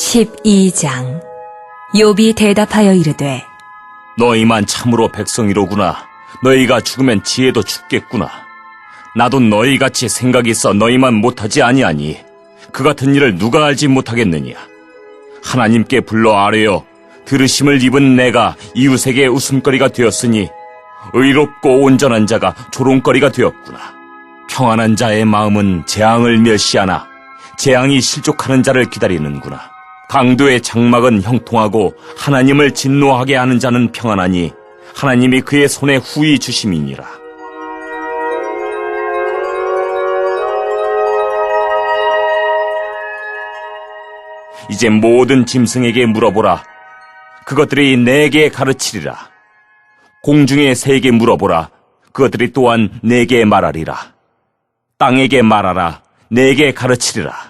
12장 욥이 대답하여 이르되 너희만 참으로 백성이로구나. 너희가 죽으면 지혜도 죽겠구나. 나도 너희같이 생각이 있어 너희만 못하지 아니하니 그 같은 일을 누가 알지 못하겠느냐. 하나님께 불러 아뢰어 들으심을 입은 내가 이웃에게 웃음거리가 되었으니 의롭고 온전한 자가 조롱거리가 되었구나. 평안한 자의 마음은 재앙을 멸시하나 재앙이 실족하는 자를 기다리는구나. 강도의 장막은 형통하고 하나님을 진노하게 하는 자는 평안하니 하나님이 그의 손에 후히 주심이니라. 이제 모든 짐승에게 물어보라. 그것들이 내게 가르치리라. 공중의 새에게 물어보라. 그것들이 또한 내게 말하리라. 땅에게 말하라. 내게 가르치리라.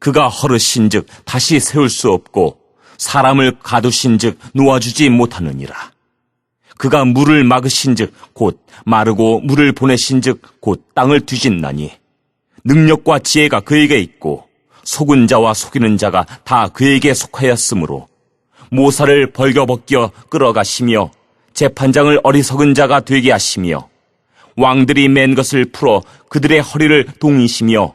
그가 허르신 즉 다시 세울 수 없고 사람을 가두신 즉 놓아주지 못하느니라. 그가 물을 막으신 즉 곧 마르고 물을 보내신 즉 곧 땅을 뒤진나니 능력과 지혜가 그에게 있고 속은 자와 속이는 자가 다 그에게 속하였으므로 모사를 벌겨벗겨 끌어가시며 재판장을 어리석은 자가 되게 하시며 왕들이 맨 것을 풀어 그들의 허리를 동이시며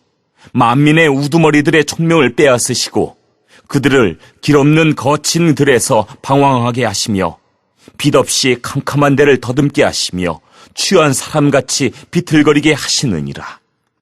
만민의 우두머리들의 총명을 빼앗으시고 그들을 길 없는 거친 들에서 방황하게 하시며 빛 없이 캄캄한 데를 더듬게 하시며 취한 사람같이 비틀거리게 하시느니라.